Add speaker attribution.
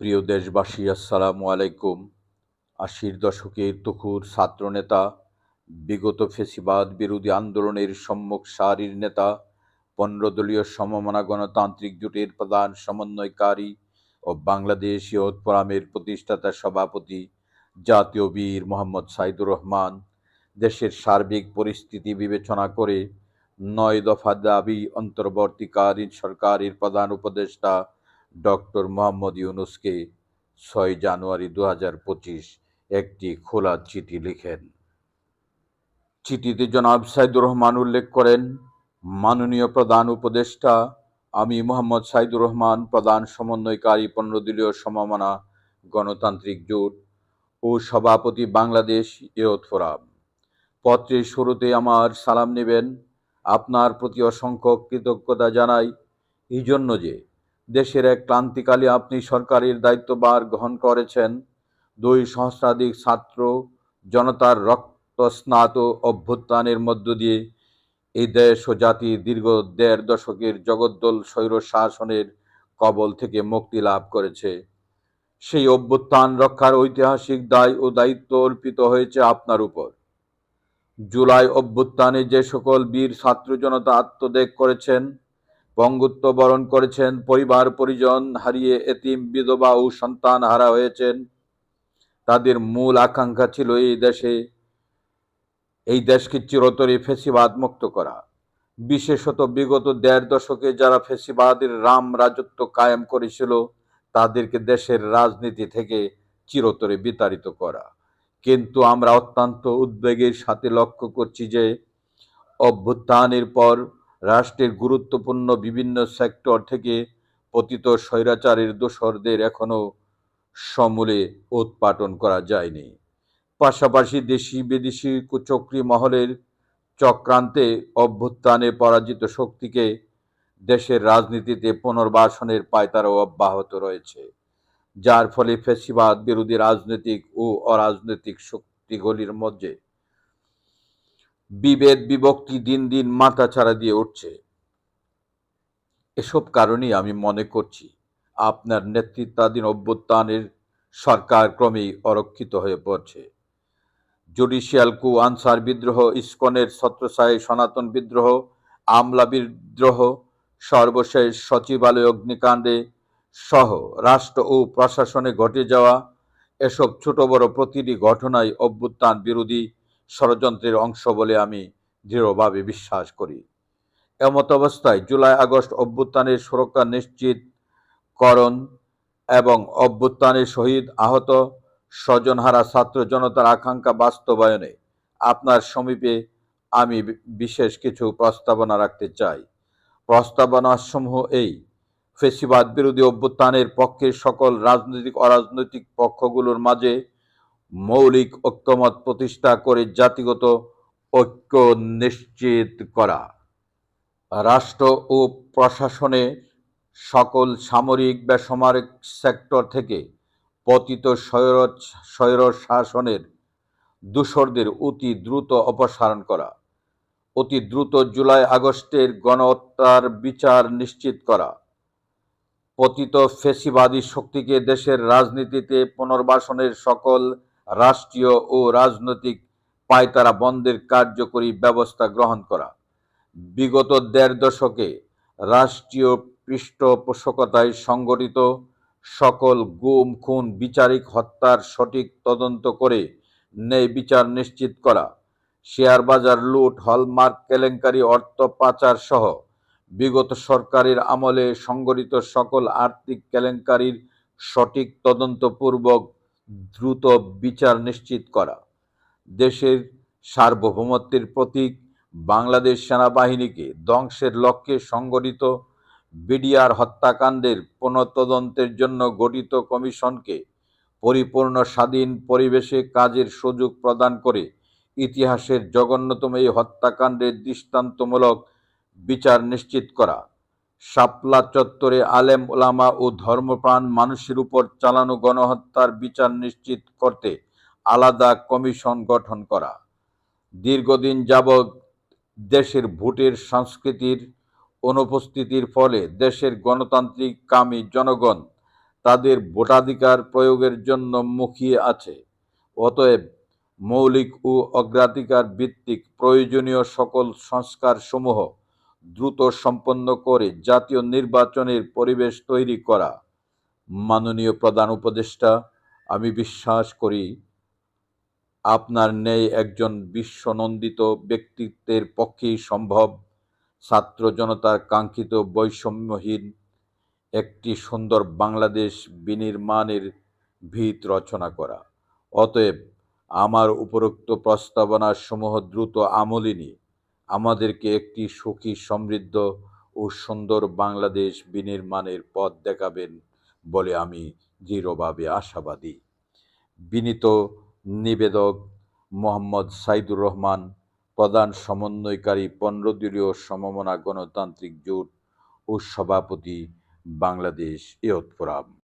Speaker 1: প্রিয় দেশবাসী, আসসালামু আলাইকুম। আশির দশকের তখুর ছাত্রনেতা, বিগত ফেসিবাদ বিরোধী আন্দোলনের সম্মুখ সারির নেতা, পনেরো দলীয় সমমনা গণতান্ত্রিক জোটের প্রধান সমন্বয়কারী ও বাংলাদেশ ইয়ত ফোরামের প্রতিষ্ঠাতা সভাপতি জাতীয় বীর মোহাম্মদ সাইদুর রহমান, দেশের সার্বিক পরিস্থিতি বিবেচনা করে নয় দফা দাবি অন্তর্বর্তীকালীন সরকারের প্রধান উপদেষ্টা ডক্টর মোহাম্মদ ইউনুসকে ছয় জানুয়ারি দু হাজার পঁচিশ একটি খোলা চিঠি লিখেন। চিঠিতে জনাব সাইদুর রহমান উল্লেখ করেন, মাননীয় প্রধান উপদেষ্টা, আমি মোহাম্মদ সাইদুর রহমান, প্রধান সমন্বয়কারী পনেরোদলীয় সমমানা গণতান্ত্রিক জোট ও সভাপতি বাংলাদেশ ইয়ত ফোরাম। পত্রের শুরুতে আমার সালাম নেবেন। আপনার প্রতি অসংখ্য কৃতজ্ঞতা জানাই। এই জন্য যে দেশের এক ক্লান্তিকালে আপনি সরকারের দায়িত্বভার গ্রহণ করেছেন। দুই সহস্রাধিক ছাত্র জনতার রক্তস্নাত অভ্যুত্থানের মধ্য দিয়ে এই দেশ ও জাতি দীর্ঘ দেড় দশকের জগদ্দল স্বৈর শাসনের কবল থেকে মুক্তি লাভ করেছে। সেই অভ্যুত্থান রক্ষার ঐতিহাসিক দায় ও দায়িত্ব অর্পিত হয়েছে আপনার উপর। জুলাই অভ্যুত্থানে যে সকল বীর ছাত্র জনতা আত্মত্যাগ করেছেন বঙ্গুত্ব বরণ করেছেন, পরিবার, পরিজন হারিয়ে এতিম বিধবা ও সন্তান হারা হয়েছেন। তাদের মূল আকাঙ্ক্ষা ছিল এই দেশে, এই দেশকে চিরতরে ফেসিবাদ মুক্ত করা। বিশেষত বিগত দেড় দশকে যারা ফেসিবাদের রাম রাজত্ব কায়েম করেছিল, তাদেরকে দেশের রাজনীতি থেকে চিরতরে বিতাড়িত করা। কিন্তু আমরা অত্যন্ত উদ্বেগের সাথে লক্ষ্য করছি যে, অভ্যুত্থানের পর রাষ্ট্রের গুরুত্বপূর্ণ বিভিন্ন সেক্টর থেকে পতিত স্বৈরাচারের দোসরদের এখনও সমূলে উৎপাটন করা যায়নি। পাশাপাশি দেশি বিদেশি কুচক্রী মহলের চক্রান্তে অভ্যুত্থানে পরাজিত শক্তিকে দেশের রাজনীতিতে পুনর্বাসনের পায়তারাও অব্যাহত রয়েছে, যার ফলে ফেসিবাদ বিরোধী রাজনৈতিক ও অরাজনৈতিক শক্তিগুলির মধ্যে বিভেদ, বিভক্তি দিন দিন মাথা ছাড়া দিয়ে উঠছে। এসব কারণেই আমি মনে করছি আপনার নেতৃত্বাধীন অভ্যুত্থানের সরকার ক্রমেই অরক্ষিত হয়ে পড়ছে। জুডিশিয়াল কু আনসার বিদ্রোহ, ইস্কনের ছত্রছায় সনাতন বিদ্রোহ, আমলা বিদ্রোহ, সর্বশেষ সচিবালয় অগ্নিকাণ্ডে সহ রাষ্ট্র ও প্রশাসনে ঘটে যাওয়া এসব ছোট বড় প্রতিটি ঘটনায় অভ্যুত্থান বিরোধী ষড়যন্ত্রের অংশ বলে আমি দৃঢ়ভাবে বিশ্বাস করি। এমত অবস্থায় জুলাই, আগস্ট অভ্যুত্থানের সুরক্ষা নিশ্চিতকরণ এবং অভ্যুত্থানের শহীদ আহত স্বজনহারা ছাত্র জনতার আকাঙ্ক্ষা বাস্তবায়নে আপনার সমীপে আমি বিশেষ কিছু প্রস্তাবনা রাখতে চাই। প্রস্তাবনাসমূহ এই, ফেসিবাদ বিরোধী অভ্যুত্থানের পক্ষে সকল রাজনৈতিক, অরাজনৈতিক পক্ষগুলোর মাঝে মৌলিক ঐক্যমত প্রতিষ্ঠা করে জাতিগত ঐক্য নিশ্চিত করা। রাষ্ট্র ও প্রশাসনে সকল সামরিক বেসামরিক সেক্টর থেকে পতিত স্বৈর শাসনের দূষরদের অতি দ্রুত অপসারণ করা। অতি দ্রুত জুলাই আগস্টের গণহত্যার বিচার নিশ্চিত করা। পতিত ফেসিবাদী শক্তিকে দেশের রাজনীতিতে পুনর্বাসনের সকল রাষ্ট্রীয় ও রাজনৈতিক পায়তারা বন্ধের কার্যকরী ব্যবস্থা গ্রহণ করা। বিগত দেড় দশকে রাষ্ট্রীয় পৃষ্ঠপোষকতায় সংগঠিত সকল গুম, খুন, বিচারিক হত্যার সঠিক তদন্ত করে ন্যায় বিচার নিশ্চিত করা। শেয়ার বাজার লুট, হলমার্ক, কেলেঙ্কারি, অর্থ পাচার সহ বিগত সরকারের আমলে সংগঠিত সকল আর্থিক কেলেঙ্কারির সঠিক তদন্তপূর্বক দ্রুত বিচার নিশ্চিত করা। দেশের সার্বভৌমত্বের প্রতীক বাংলাদেশ সেনাবাহিনীকে ধ্বংসের লক্ষ্যে সংগঠিত বিডিআর হত্যাকাণ্ডের পুনঃতদন্তের জন্য গঠিত কমিশনকে পরিপূর্ণ স্বাধীন পরিবেশে কাজের সুযোগ প্রদান করে ইতিহাসের জঘন্যতম এই হত্যাকাণ্ডের দৃষ্টান্তমূলক বিচার নিশ্চিত করা। শাপলা চত্বরে আলেম ওলামা ও ধর্মপ্রাণ মানুষের উপর চালানো গণহত্যার বিচার নিশ্চিত করতে আলাদা কমিশন গঠন করা। দীর্ঘদিন যাবৎ দেশের ভোটের সংস্কৃতির অনুপস্থিতির ফলে দেশের গণতান্ত্রিক কামী জনগণ তাদের ভোটাধিকার প্রয়োগের জন্য মুখিয়ে আছে। অতএব মৌলিক ও অগ্রাধিকার ভিত্তিক প্রয়োজনীয় সকল সংস্কারসমূহ দ্রুত সম্পন্ন করে জাতীয় নির্বাচনের পরিবেশ তৈরি করা। মাননীয় প্রধান উপদেষ্টা, আমি বিশ্বাস করি আপনার ন্যায় একজন বিশ্বনন্দিত ব্যক্তিত্বের পক্ষেই সম্ভব। ছাত্র জনতার কাঙ্ক্ষিত বৈষম্যহীন একটি সুন্দর বাংলাদেশ বিনির্মাণের ভিত রচনা করা। অতএব আমার উপরোক্ত প্রস্তাবনা সমূহ দ্রুত আমলে নিয়ে আমাদেরকে একটি সুখী, সমৃদ্ধ ও সুন্দর বাংলাদেশ বিনির্মাণের পথ দেখাবেন বলে আমি দৃঢ়ভাবে আশাবাদী। বিনীত নিবেদক মোহাম্মদ সাইদুর রহমান, প্রধান সমন্বয়কারী পনেরো দলীয় সমমনা গণতান্ত্রিক জোট ও সভাপতি বাংলাদেশ ইয়ত ফোরাম।